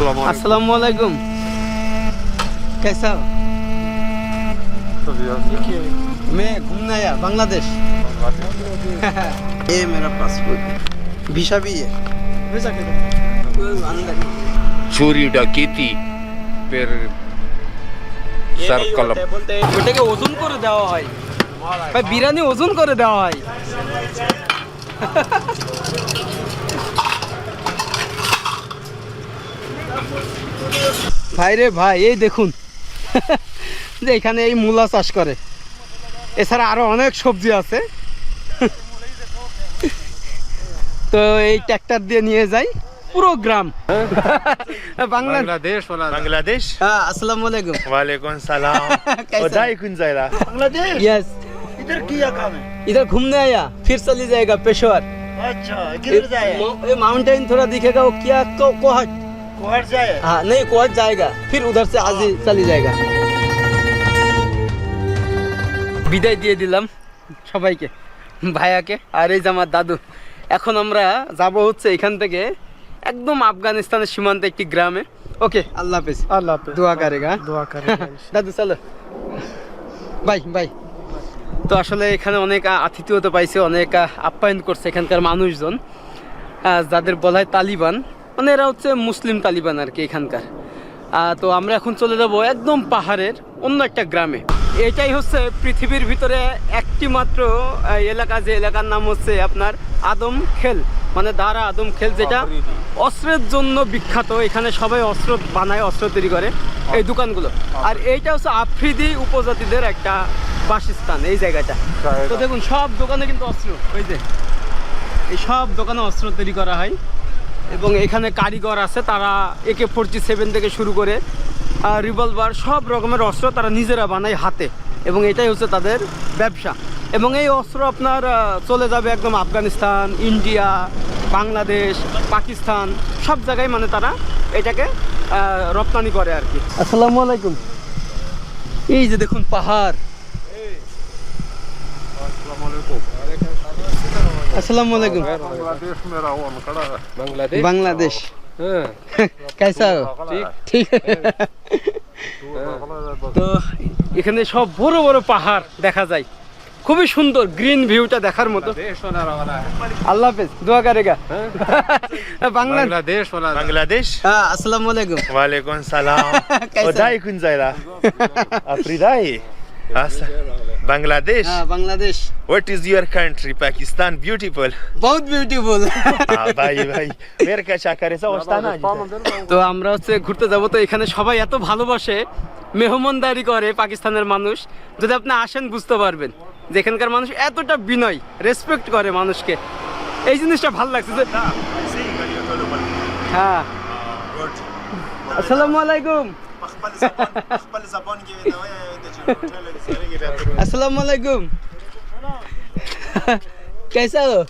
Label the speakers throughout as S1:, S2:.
S1: अस्सलाम वालेकुम
S2: अस्सलाम वालेकुम कैसा हो मैं घूमने आया बांग्लादेश ये मेरा पासपोर्ट वीसा भी है वो अंदर
S3: চুরি ডাকিতি পের সার্কল
S2: ওটাকে ওজন করে দেওয়া হয় ভাই বিরিয়ানি ওজন করে দেওয়া হয় ভাই রে ভাই এই দেখুন যে এখানে এই মূলা চাষ করে এছাড়া আরো অনেক সবজি আছে তো এই ট্র্যাক্টর দিয়ে নিয়ে যাই পুরো গ্রাম বাংলা
S3: বাংলাদেশ ওলা
S1: बांग्लादेश
S2: হ্যাঁ আসসালামু আলাইকুম
S1: वालेकुम सलाम
S2: कैसा?
S1: उदाई कुन जायला
S4: बांग्लादेश
S2: यस
S4: इधर किया काम है
S2: इधर घूमने आया फिर चली जाएगा पेशवर
S4: अच्छा किधर जाए
S2: ये माउंटेन थोड़ा दिखेगा वो क्या को, कोहट
S4: कोहर जाए
S2: हाँ नहीं कोहट जाएगा फिर उधर से आज ही चली जाएगा বিদায় দিয়ে দিলাম সবাইকে ভাইয়াকে আর এই যে আমার দাদু এখন আমরা যাব হচ্ছে এখান থেকে একদম আফগানিস্তানের সীমান্তে একটি গ্রামে ওকে আল্লাহ হাফেজ
S4: अल्लाह पे
S2: দোয়া করেগা
S4: दुआ करेगा
S2: দাদু চলো বাই বাই তো আসলে এখানে অনেক আ, আতিথ্যতা পাইছে অনেক আ, আপ্যায়ন করছে এখানকার মানুষজন আ, যাদের বলা হয় তালিবান মানে এরা হচ্ছে মুসলিম তালিবান আর কি এখানকার। তো আমরা এখন চলে যাব একদম পাহাড়ের অন্য একটা গ্রামে। এটাই হচ্ছে পৃথিবীর ভিতরে একটি মাত্র এলাকা যে এলাকার নাম হচ্ছে আপনার আদম খেল। মানে দারা আদম খেল যেটা অস্ত্রের জন্য বিখ্যাত। এখানে সবাই অস্ত্র বানায় অস্ত্র তৈরি করে এই দোকানগুলো। আর এইটা হচ্ছে আফ্রিদি উপজাতিদের একটা বাসস্থান এই জায়গাটা। তো দেখুন সব দোকানে কিন্তু অস্ত্র। ওই যে এই সব দোকানে অস্ত্র তৈরি করা হয়। এবং এখানে কারিগর আছে তারা একে ফোরটি সেভেন থেকে শুরু করে রিভলভার সব রকমের অস্ত্র তারা নিজেরা বানায় হাতে এবং এটাই হচ্ছে তাদের ব্যবসা। এবং এই অস্ত্র আপনার চলে যাবে একদম আফগানিস্তান ইন্ডিয়া বাংলাদেশ পাকিস্তান সব জায়গায় মানে তারা এটাকে রপ্তানি করে আর কি। আসসালামু আলাইকুম। এই যে দেখুন পাহাড়। আসসালামু আলাইকুম।
S3: আসসালামু আলাইকুম। বাংলাদেশ হ্যাঁ।
S2: কাইসা?
S3: ঠিক।
S2: তো এখানে সব বড় বড় পাহাড় দেখা যায়। খুবই সুন্দর গ্রিন ভিউটা দেখার মতো। আল্লাহ হাফেজ দোয়া কারেগা হ্যাঁ।
S3: বাংলাদেশ।
S1: বাংলাদেশ
S2: হ্যাঁ আসসালামু আলাইকুম।
S1: ওয়া আলাইকুম
S2: সালাম
S1: ওদাই কুন জাইলা আপ্রিদাই আসসালাম
S2: আচ্ছা। Bangladesh Ah, Bangladesh.
S1: What is your country? Pakistan? Beautiful.
S2: Both
S1: beautiful. ভাই ভাই মেরে কাছে আকারে সব না
S2: তো আমরা হচ্ছে ঘুরতে যাব তো এখানে সবাই এত ভালোবাসে মেহমানদারি করে পাকিস্তানের মানুষ। যদি আপনি আসেন বুঝতে পারবেন যে এখানকার মানুষ এতটা বিনয় রেসপেক্ট করে মানুষকে। এই জিনিসটা ভালো লাগছে যে হ্যাঁ। আসসালামু আলাইকুম। अस्सलाम वालेकुम कैसा हो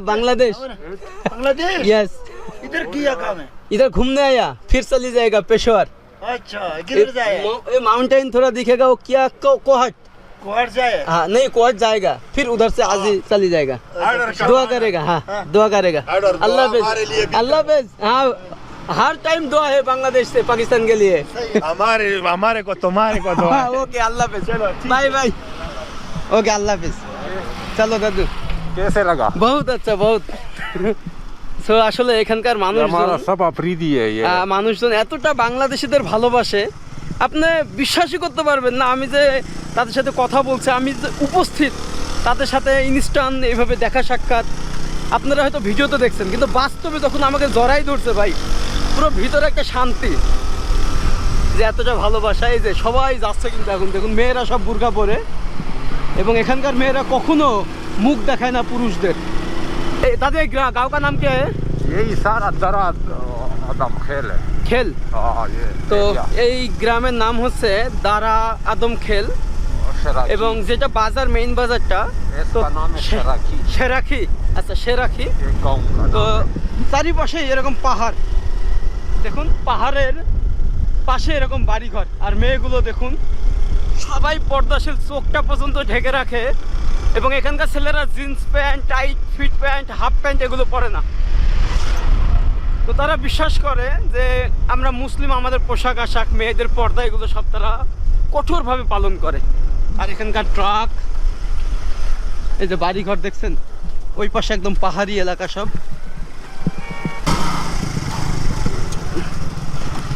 S2: बांग्लादेश
S4: बांग्लादेश
S2: यस
S4: इधर किया काम है
S2: इधर घूमने आया फिर चली जाएगा पेशवर
S4: अच्छा किधर जाए
S2: माउंटेन थोड़ा दिखेगा वो क्या को, कोहट
S4: कोहर जाए
S2: हाँ नहीं कोहट जाएगा फिर उधर से आज ही चली जाएगा दुआ करेगा हाँ दुआ करेगा अल्लाह हाफिज अल्लाह हाफिज हाँ हर टाइम दुआ है बांग्लादेश से पाकिस्तान के लिए
S1: हमारे हमारे को तुम्हारे को तो
S2: हाँ ओके अल्लाह हाफिज बाय बाय ओके अल्लाह हाफिज चलो दादू
S3: कैसे लगा
S2: বহুত আচ্ছা বহুত সো আসলে এখানকার মানুষ
S3: हमारा सब अफरीदी है ये
S2: মানুষজন এতটা বাংলাদেশিদের ভালোবাসে আপনি বিশ্বাসই করতে পারবেন না আমি যে তাদের সাথে কথা বলছি আমি যে উপস্থিত তাদের সাথে ইনস্টান এইভাবে দেখা সাক্ষাৎ আপনারা হয়তো ভিডিওতে দেখছেন কিন্তু বাস্তবে যখন আমাকে জড়াই ধরছে ভাই পুরো ভিতরে একটা শান্তি যে এতটা ভালোবাসা এই যে সবাই যাচ্ছে কিন্তু এখন দেখুন মেয়েরা সব বুর্খা পরে এবং এখানকার মেয়েরা কখনো মুখ দেখায় না পুরুষদের এই তাদের গ্রা- গাঁও কা নাম কে হ্যায়?
S3: यही सारा दरा आदम खेल है
S2: খেল
S3: हाँ ये
S2: তো
S3: एरिया।
S2: এই গ্রামের নাম হচ্ছে দারা আদম খেল
S3: शराकी।
S2: এবং যেটা বাজার মেইন বাজারটা তো
S3: इसका नाम है शराकी
S2: শেরাখি আচ্ছা শেরাখি
S3: ये गांव का
S2: তো
S3: नाम है।
S2: চারিপাশে এরকম পাহাড় দেখুন, পাহাড়ের পাশে এরকম বাড়িঘর। আর মেয়েগুলো দেখুন, সবাই পর্দাশীল, চোখটা পর্যন্ত ঢেকে রাখে এবং এখানকার ছেলেরা jeans pant, tight, fit pant, half pant এগুলো পরে না। তো তারা বিশ্বাস করে যে আমরা মুসলিম, আমাদের পোশাক, আশাক, মেয়েদের পর্দা, এগুলো সব তারা কঠোরভাবে পালন করে। আর এখানকার ট্রাক, এই যে বাড়িঘর দেখছেন? ওই পাশে একদম পাহাড়ি এলাকা সব।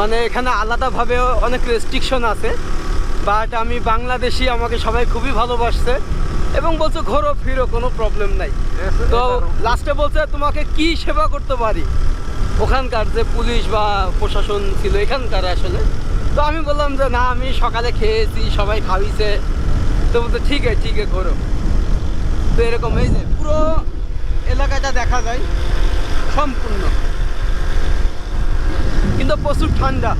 S2: মানে এখানে আলাদাভাবে অনেক রেস্ট্রিকশন আছে বাট আমি বাংলাদেশি, আমাকে সবাই খুবই ভালোবাসছে এবং বলছে ঘোরো, ফিরো, কোনো প্রবলেম নাই। তো লাস্টে বলছে, তোমাকে কি সেবা করতে পারি? ওখানকার যে পুলিশ বা প্রশাসন ছিল এখানকার আসলে। তো আমি বললাম যে, না, আমি সকালে খেয়েছি, সবাই খাওয়িছে তো বলতে ঠিক আছে ঠিক আছে, ঘোরো। তো এরকম এই যে পুরো এলাকাটা দেখা যায় সম্পূর্ণ কিন্তু প্রচুর ঠান্ডা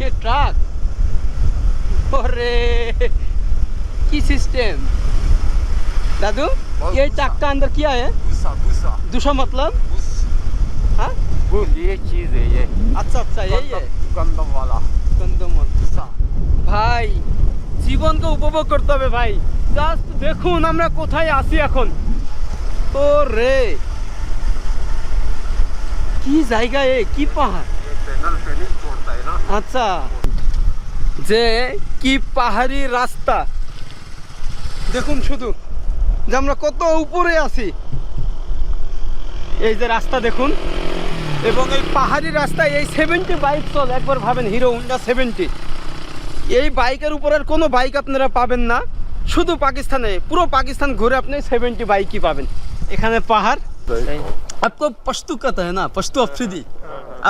S2: ये ट्रक अरे की सिस्टम दादू ये ट्रक का अंदर क्या है
S3: भूसा भूसा
S2: दूसरा मतलब हाँ
S3: ये चीज है ये
S2: अच्छा अच्छा यही है
S3: गंदम वाला
S2: কন্দমল
S3: भूसा
S2: ভাই, জীবনকে উপভোগ করতে হবে ভাই। জাস্ট দেখুন আমরা কোথায় আছি এখন। তো রে, কি জায়গা এ, কি পাহাড়? আচ্ছা যে কি পাহাড়ি রাস্তা। দেখুন শুধু, যে আমরা কত উপরে আছি। এই যে রাস্তা দেখুন, এবং এই পাহাড়ি রাস্তায় এই সেভেন্টি বাইক চল, একবার ভাবেন, হিরো হন্ডা সেভেন্টি এই বাইকের উপর আর কোনো বাইক আপনারা পাবেন না শুধু পাকিস্তানে পুরো পাকিস্তান ঘুরে আপনি সেভেন্টি বাইকই পাবেন এখানে পাহাড় आपको पश्तू कहता है ना पश्तू अफरीदी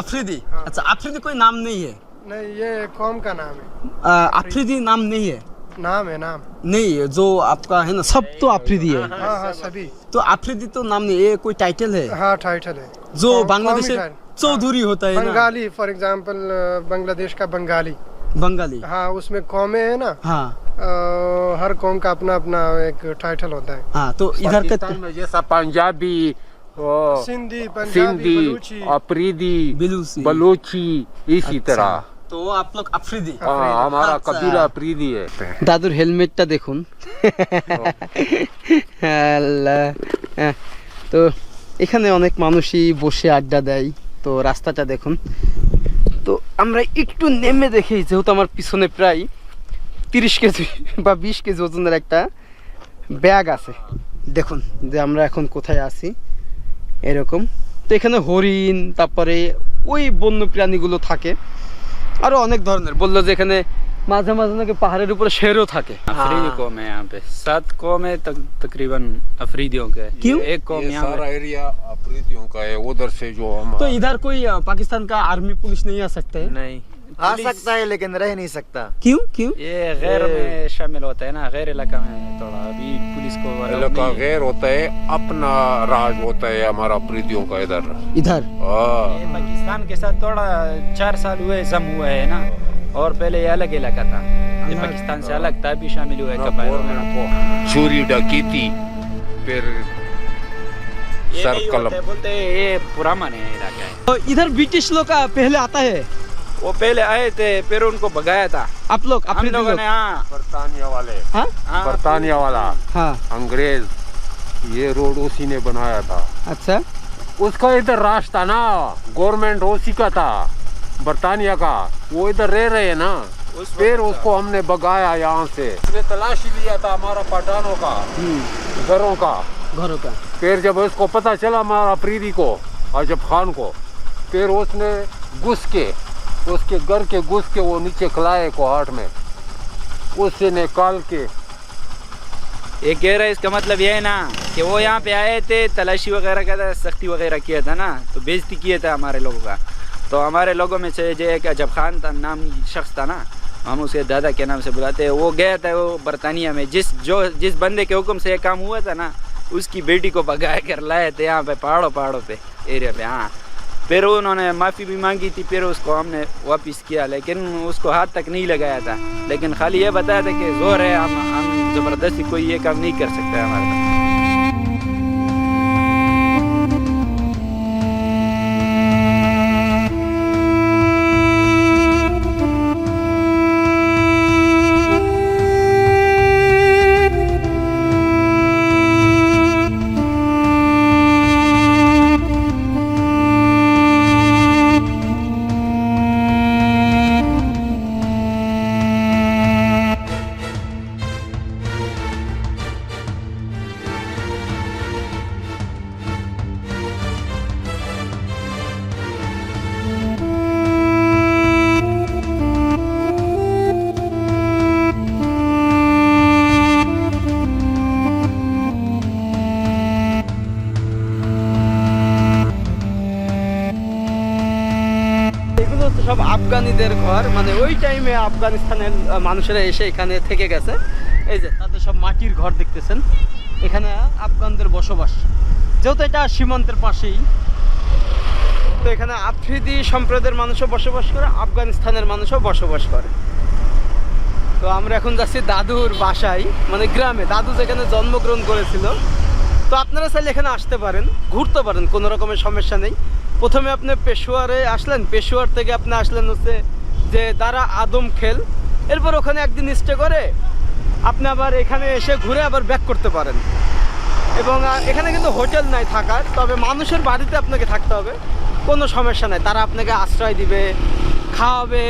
S2: अफरीदी अच्छा अफरीदी कोई नाम नहीं है
S5: नहीं ये कौम का नाम है
S2: आ, अफरीदी नाम नहीं है
S5: नाम है नाम
S2: नहीं है जो आपका है ना सब तो अफरीदी है
S5: हाँ हाँ सभी
S2: तो अफरीदी तो नाम नहीं ये कोई टाइटल है
S5: हाँ टाइटल है
S2: जो
S5: कौम-
S2: बांग्लादेश
S5: कौमी
S2: से
S5: टाइटल।
S2: चौधरी होता है ना
S5: बंगाली फॉर एग्जांपल बांग्लादेश का बंगाली
S2: बंगाली
S5: हाँ उसमें कौमें है ना
S2: हाँ
S5: अ, हर कौम का अपना अपना एक टाइटल होता है
S2: हाँ तो इधर के
S3: पाकिस्तान में जैसा पंजाबी ओ,
S5: सिंधी पंजाबी
S3: सिंधी
S5: बलूची
S3: अफरीदी
S2: बिलूसी
S3: बलूची इसी तरह
S2: তো আপলোক আফ্রিদি
S3: हाँ हमारा
S2: अच्छा।
S3: कबीला अफरीदी है
S2: দাদুর হেলমেটটা দেখুন আল্লাহ। হ্যাঁ, তো এখানে অনেক মানুষই বসে আড্ডা দেয় তো রাস্তাটা দেখুন তো আমরা একটু নেমে দেখি, যেহেতু আমার পিছনে প্রায় তিরিশ কেজি বা বিশ কেজি ওজনের একটা ব্যাগ আছে। দেখুন যে আমরা এখন কোথায় আছি, এরকম। তো এখানে হরিণ, তারপরে ওই বন্য প্রাণীগুলো থাকে। আরও অনেক ধরনের। বলল যে এখানে মাঝে মাঝে নাকি পাহাড়ের উপরে শেরও থাকে
S6: अफरीदी कौम है यहाँ पे सात कौम है तक, तकरीबन अफरीदियों के
S2: क्यों?
S6: एक कौम
S3: ये
S6: यहाँ
S3: सारा
S6: पे
S3: एरिया अफरीदियों का है उधर से जो हम
S2: तो इधर कोई अ, पाकिस्तान का आर्मी पुलिस नहीं आ सकते है
S6: नहीं
S1: आ सकता है लेकिन रह नहीं सकता
S2: क्यों क्यों
S6: ये गैर में शामिल होता है ना गैर इलाका में थोड़ा अभी पुलिस को allow
S3: इलाका
S6: नहीं है।
S3: गैर होता है अपना राज होता है हमारा अफरीदियों का इधर
S2: इधर
S3: हाँ
S6: ये पाकिस्तान के साथ थोड़ा चार साल हुए जम हुआ है ना और पहले ये अलग इलाका था। ये पाकिस्तान से अलग था अभी शामिल हुआ है कबायलों में
S3: गवर्नमेंट को चोरी डकैती फिर सर्कल
S6: बोलते हैं ये पुराना है इलाका है।
S2: तो इधर ब्रिटिश लोग का पहले आता है?
S6: वो पहले आए थे फिर उनको भगाया था।
S2: आप लोग
S6: हम लोगों।
S2: लोग
S6: ने हाँ।
S3: बरतानिया वाले।
S2: हाँ?
S6: हाँ,
S3: बरतानिया वाला।
S2: हाँ।
S3: अंग्रेज़ ये रोड उसी ने बनाया था।
S2: अच्छा।
S3: उसका इधर रास्ता ना गवर्नमेंट उसी का था। बरतानिया का। वो इधर रह रहे हैं ना।
S6: उस
S3: फिर उसको हमने भगाया यहाँ से। उसने तलाशी लिया था हमारा पठानों का।
S2: हम्म,
S3: घरों का।
S2: घरों का।
S3: फिर जब उसको पता चला हमारा प्रीति को अजब खान को फिर उसने घुस के उसके घर के घुस के वो नीचे खिलाए को हाट में। उससे निकाल के
S6: ये कह रहा है इसका मतलब ये है ना कि वो यहाँ पे आए थे तलाशी वगैरह का था सख्ती वगैरह किया था ना तो बेजती किया था हमारे लोगों का। तो हमारे लोगों में से जो एक अजब खान था, नाम शख्स था ना। हम उसके दादा के नाम से बुलाते हैं। वो गया था वो बरतानिया में। जिस जो, जिस बंदे के हुक्म से ये काम हुआ था ना, उसकी बेटी को भगा कर लाए थे यहाँ पे, पहाड़ों पहाड़ों पे, एरिया पे हाँ। फिर उन्होंने माफ़ी भी मांगी थी, फिर उसको हमने वापस किया, लेकिन उसको हाथ तक नहीं लगाया था। लेकिन खाली ये बताया था कि ज़ोर है, हम हम ज़बरदस्ती कोई ये काम नहीं कर सकता हमारे पास
S2: ঘর মানে ওই টাইমে আফগানিস্তানের মানুষেরা এসে এখানে থেকে গেছে। এই যে, তাদের সব মাটির ঘর দেখতেছেন। এখানে আফগানদের বসবাস। যেহেতু এটা সীমান্তের পাশেই, তো এখানে আফ্রিদি সম্প্রদায়ের মানুষও বসবাস করে, আফগানিস্তানের মানুষও বসবাস করে। তো আমরা এখন যাচ্ছি দাদুর বাসায় মানে গ্রামে। দাদু যেখানে জন্মগ্রহণ করেছিল, তো আপনারা চাইলে এখানে আসতে পারেন, ঘুরতে পারেন, কোনো রকমের সমস্যা নেই। প্রথমে আপনি পেশোয়ারে আসলেন, পেশোয়ার থেকে আপনি আসলেন হচ্ছে যে তারা আদম খেল এরপর ওখানে একদিন স্টে করে আপনি আবার এখানে এসে ঘুরে আবার ব্যাক করতে পারেন। এবং এখানে কিন্তু হোটেল নাই থাকার তবে মানুষের বাড়িতে আপনাকে থাকতে হবে কোনো সমস্যা নাই। তারা আপনাকে আশ্রয় দিবে খাওয়াবে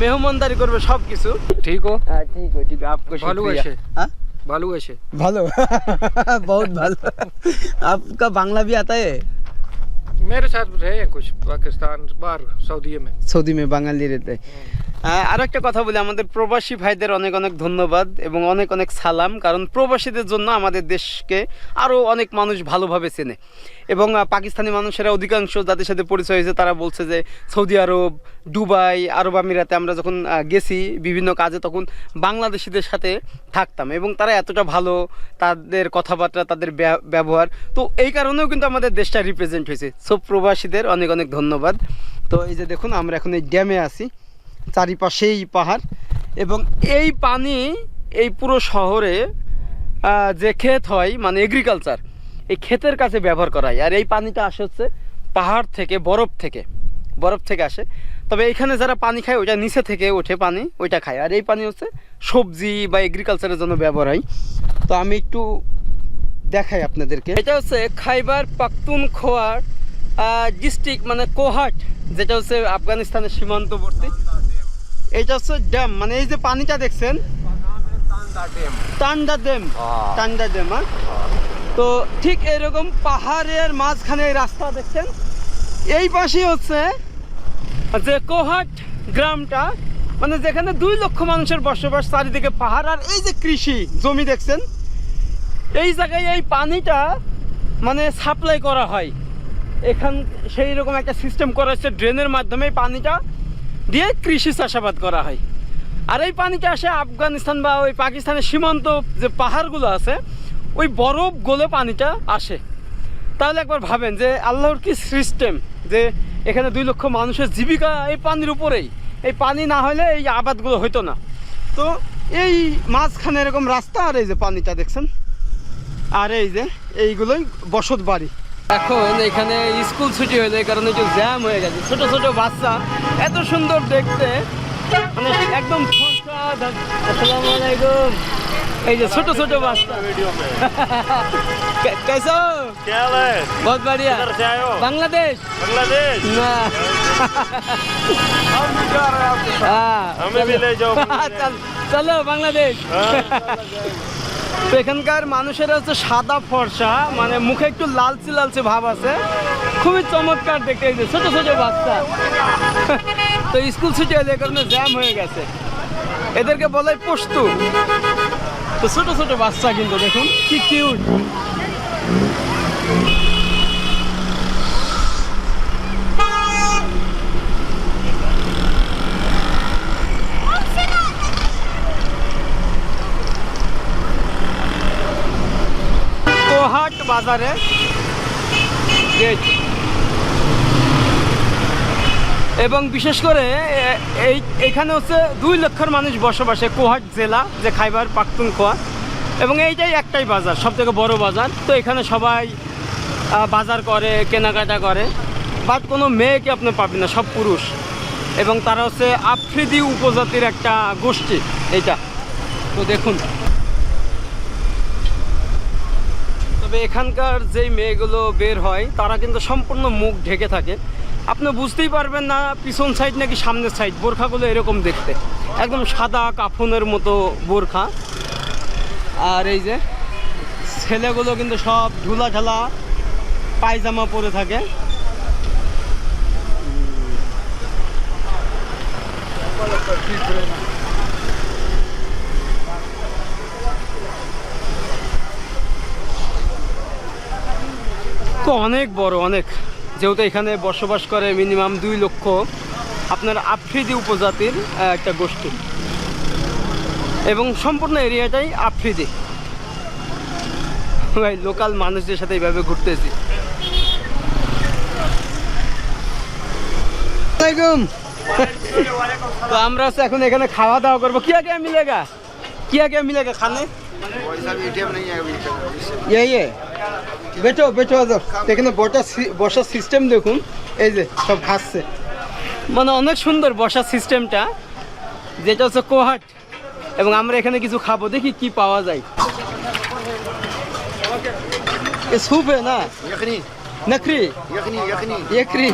S2: মেহমানদারি করবে সব কিছু
S3: হ্যাঁ,
S2: ঠিক
S3: ও ঠিক
S2: ভালো হ্যাঁ? বহুত ভালো। আপকা বাংলা ভি আতা
S3: मेरे साथ रहे हैं कुछ पाकिस्तान बाहर सऊदी में।
S2: सऊदी में बंगाली रहते हैं। हाँ। আর একটা কথা বলি, আমাদের প্রবাসী ভাইদের অনেক অনেক ধন্যবাদ এবং অনেক অনেক সালাম, কারণ প্রবাসীদের জন্য আমাদের দেশকে আরও অনেক মানুষ ভালোভাবে চেনে। এবং পাকিস্তানি মানুষেরা অধিকাংশ যাদের সাথে পরিচয় হয়েছে, তারা বলছে যে সৌদি আরব, দুবাই, আরব আমিরাতে আমরা যখন গেছি বিভিন্ন কাজে, তখন বাংলাদেশিদের সাথে থাকতাম এবং তারা এতটা ভালো তাদের কথাবার্তা, তাদের ব্যা- ব্যবহার। তো এই কারণেও কিন্তু আমাদের দেশটা রিপ্রেজেন্ট হয়েছে। সব প্রবাসীদের অনেক অনেক ধন্যবাদ। তো এই যে দেখুন, আমরা এখন এই ড্যামে আছি। চারিপাশেই পাহাড় এবং এই পানি এই পুরো শহরে যে ক্ষেত হয় মানে এগ্রিকালচার এই ক্ষেতের কাছে ব্যবহার করা হয়। আর এই পানিটা আসে হচ্ছে পাহাড় থেকে, বরফ থেকে বরফ থেকে আসে। তবে এখানে যারা পানি খায়, ওইটা নিচে থেকে ওঠে পানি, ওইটা খায়। আর এই পানি হচ্ছে সবজি বা এগ্রিকালচারের জন্য ব্যবহার হয়। তো আমি একটু দেখাই আপনাদেরকে। এটা হচ্ছে খাইবার পাখতুনখোয়ার ডিস্ট্রিক্ট মানে কোহাট, যেটা হচ্ছে আফগানিস্তানের সীমান্তবর্তী। এইটা হচ্ছে ড্যাম মানে এই যে পানিটা দেখছেন? টান্ডা ড্যাম।
S3: হ্যাঁ।
S2: টান্ডা ড্যাম হ্যাঁ? তো ঠিক এরকম পাহাড়ের মাঝখানে এই রাস্তা দেখছেন? এই পাশেই হচ্ছে যে কোহাট গ্রামটা মানে যেখানে দুই লক্ষ মানুষের বসবাস চারিদিকে পাহাড় আর এই যে কৃষি জমি দেখছেন? এই জায়গায় এই পানিটা মানে সাপ্লাই করা হয়। এখান সেই রকম একটা সিস্টেম করা হচ্ছে ড্রেনের মাধ্যমে পানিটা দিয়ে কৃষি চাষাবাদ করা হয়। আর এই পানিটা আসে আফগানিস্তান বা ওই পাকিস্তানের সীমান্ত যে পাহাড়গুলো আছে, ওই বরফ গলে পানিটা আসে। তাহলে একবার ভাবেন যে আল্লাহর কি সিস্টেম যে এখানে দুই লক্ষ মানুষের জীবিকা এই পানির উপরেই। এই পানি না হলে এই আবাদগুলো হতো না। তো এই মাঝখানে এরকম রাস্তা আর এই যে পানিটা দেখছেন? আর এই যে এইগুলোই বসত বাড়ি এখন এখানে স্কুল ছুটি হলো এই কারণে একটু জ্যাম হয়ে গেছে ছোট ছোট বাচ্চা এত সুন্দর দেখতে মানে একদম ফর্সা, ধর- আসসালামু আলাইকুম এই যে ছোট ছোট বাচ্চা কে- कैसे हो
S7: क्या हाल है
S2: बहुत बढ़िया
S7: किधर से आए हो
S2: बांग्लादेश
S7: बांग्लादेश
S2: ना
S7: हम भी जा रहे हैं आपके साथ
S2: हाँ,
S7: हमें भी
S2: चलो।
S7: ले जाओ बांग्लादेश।
S2: चल- চলো বাংলাদেশ
S7: हाँ,
S2: তো এখানকার মানুষের হচ্ছে সাদা ফর্সা মানে মুখে একটু লালচে লালচে ভাব আছে। খুবই চমৎকার দেখতে এই যে ছোট ছোট বাচ্চা। তো স্কুল ছুটি হলে কারণে জ্যাম হয়ে গেছে। এদেরকে বলে পোস্তু। তো ছোট ছোট বাচ্চা কিন্তু দেখুন, কি কিউট বাজারে? এবং বিশেষ করে এই, এখানে হচ্ছে দুই লক্ষের মানুষ বসবাসে কোহাট জেলা, যে খাইবার পাখতুনখোয়া। এবং এইটাই একটাই বাজার সব থেকে বড় বাজার। তো এখানে সবাই বাজার করে, কেনাকাটা করে। বাট কোনো মেয়েকে আপনি পাবেন না, সব পুরুষ। এবং তারা হচ্ছে আফ্রিদি উপজাতির একটা গোষ্ঠী, এইটা। তো দেখুন। তবে এখানকার যেই মেয়েগুলো বের হয়, তারা কিন্তু সম্পূর্ণ মুখ ঢেকে থাকে। আপনি বুঝতেই পারবেন না, পিছন সাইড নাকি সামনের সাইড বোরখাগুলো এরকম দেখতে। একদম সাদা কাফনের মতো বোরখা। আর এই যে, ছেলেগুলো কিন্তু সব ঝালা পায়জামা পরে থাকে। তো অনেক বড় অনেক। যেহেতু এখানে বসবাস করে মিনিমাম দুই লক্ষ। আপনার আফ্রিদি উপজাতির একটা গোষ্ঠী। এবং সম্পূর্ণ এরিয়াটাই আফ্রিদি। ভাই লোকাল মানুষদের সাথে এইভাবে ঘুরতেছি। আমরা এখন এখানে খাওয়া দাওয়া করব। কি আগে মিলেগা কি আগে মিলেগা খানে? বেটো বেটো আজব। বটা বসার সিস্টেম দেখুন। এই যে সব খাচ্ছে মানে অনেক সুন্দর বসার সিস্টেমটা যেটা হচ্ছে কোহাট। এবং আমরা এখানে কিছু খাব দেখি কি পাওয়া যায়। এ স্যুপ হ্যাঁ। না নকরি একরি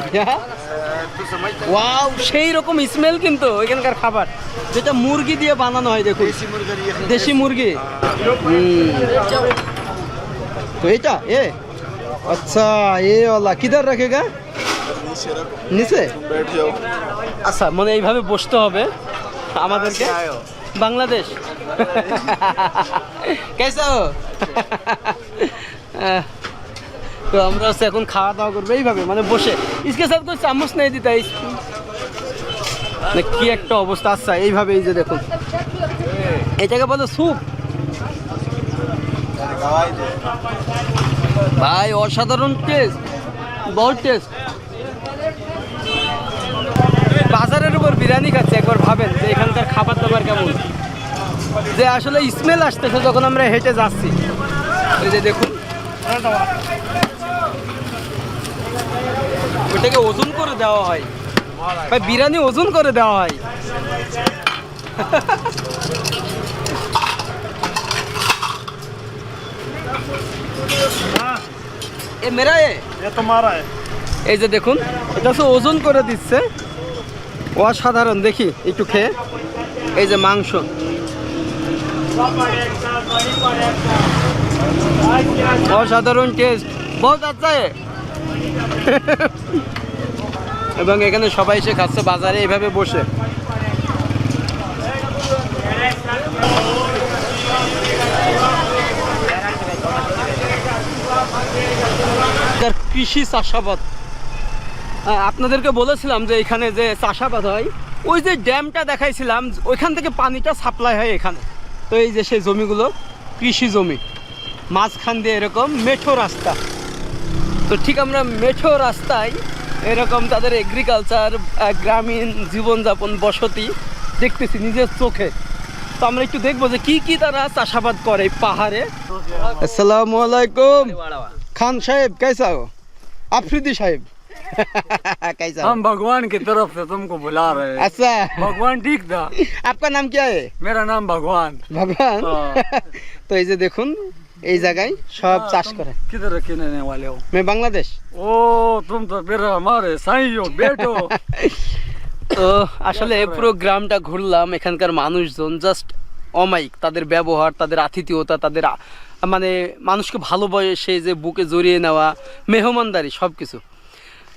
S2: ওয়াও সেই রকম স্মেল কিন্তু এখানকার খাবার। যেটা মুরগি দিয়ে বানানো হয় দেখুন। দেশি মুরগি। তো এটা এ? আচ্ছা এ ওলা কিধার রাখেগা নিচে? আচ্ছা মানে এইভাবে বসতে হবে আমাদেরকে? বাংলাদেশ? কেসা? তো আমরা হচ্ছে এখন খাওয়া দাওয়া করব এইভাবে মানে বসে। ইসকে সাথে তো চামচ নেই দিতে কি একটা অবস্থা আচ্ছা এইভাবে এই যে দেখুন। এটাকে বলে স্যুপ। ভাই, অসাধারণ টেস্ট বহুত টেস্ট বাজারের উপর বিরিয়ানি খাচ্ছে, একবার ভাবেন যে এখানকার খাবার দাবার কেমন। যে আসলে স্মেল আসতেছে যখন আমরা হেঁটে যাচ্ছি। যে দেখুন। ওটাকে ওজন করে দেওয়া হয়। ভাই, বিরিয়ানি ওজন করে দেওয়া হয়। এ মেরা এ
S7: তোমারা
S2: এই যে দেখুন এটা তো ওজন করে দিচ্ছে অসাধারণ দেখি একটু খেয়ে এই যে মাংস অসাধারণ টেস্ট বহুত আচ্ছা এবং এখানে সবাই সে খাচ্ছে বাজারে এইভাবে বসে কৃষি চাষাবাদ। হ্যাঁ, আপনাদেরকে বলেছিলাম যে এখানে যে চাষাবাদ হয় ওই যে ড্যামটা দেখাইছিলাম ওইখান থেকে পানিটা সাপ্লাই হয় এখানে। তো এই যে সেই জমিগুলো কৃষি জমি মাঝখান দিয়ে এরকম মেঠো রাস্তা। তো ঠিক আমরা মেঠো রাস্তায় এরকম তাদের এগ্রিকালচার গ্রামীণ জীবনযাপন বসতি দেখতেছি নিজের চোখে। তো আমরা একটু দেখব যে কি কি তারা চাষাবাদ করে পাহাড়ে। আসসালামু আলাইকুম। খান সাহেব কেসাও हो आफरीदी साहेब कैसा हो
S3: हम भगवान की तरफ से तुमको बुला रहे हैं
S2: अच्छा
S3: भगवान ठीक था
S2: आपका नाम क्या है
S3: मेरा नाम भगवान
S2: ভগবান
S3: হ্যাঁ।
S2: তো এই যে দেখুন এই জায়গায় সব চাষ করে
S3: किधर के रहने वाले हो
S2: मैं बांग्लादेश
S3: ओ तुम तो फिर हमारे साई हो बेटो
S2: তো আসলে পুরো গ্রামটা ঘুরলাম এখানকার মানুষজন জাস্ট অমাইক তাদের ব্যবহার তাদের আতিথেয়তা তাদের আ- মানে মানুষকে ভালোবাসে যে বুকে জড়িয়ে নেওয়া মেহমানদারি সব কিছু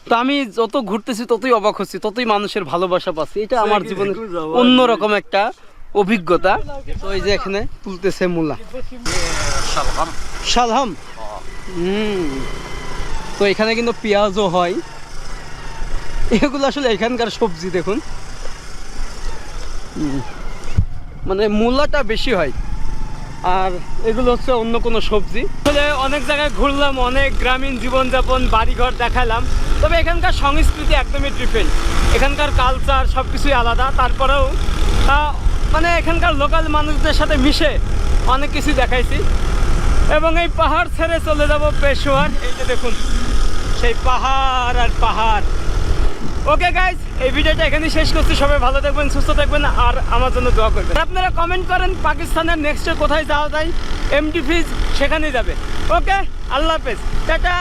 S2: তো আমি যত ঘুরতেছি ততই অবাক হচ্ছি ততই মানুষের ভালোবাসা পাচ্ছি। এটা আমার জীবনের অন্যরকম একটা অভিজ্ঞতা। তো এই যে এখানে তুলতেছে মূলা। শালহাম। হুম। তো এখানে কিন্তু পেঁয়াজও হয়। এগুলো আসলে এখানকার সবজি দেখুন। মানে মূলাটা বেশি হয়। আর এগুলো হচ্ছে অন্য কোনো সবজি। আসলে অনেক জায়গায় ঘুরলাম, অনেক গ্রামীণ জীবনযাপন, বাড়িঘর দেখালাম। তবে এখানকার সংস্কৃতি একদমই ডিফারেন্ট এখানকার কালচার সব কিছুই আলাদা। তারপরেও মানে এখানকার লোকাল মানুষদের সাথে মিশে অনেক কিছু দেখাইছি। এবং এই পাহাড় ছেড়ে চলে যাব পেশোয়ার এই যে দেখুন, সেই পাহাড় আর পাহাড়। ওকে গাইজ এই ভিডিওটা এখানে শেষ করছি। সবাই ভালো থাকবেন, সুস্থ থাকবেন আর আমার জন্য দোয়া করবেন। আপনারা কমেন্ট করেন পাকিস্তানের নেক্সটে কোথায় যাওয়া যায়। এমডি ফিজ সেখানে যাবে। ওকে আল্লাহ হাফেজ। টাটা!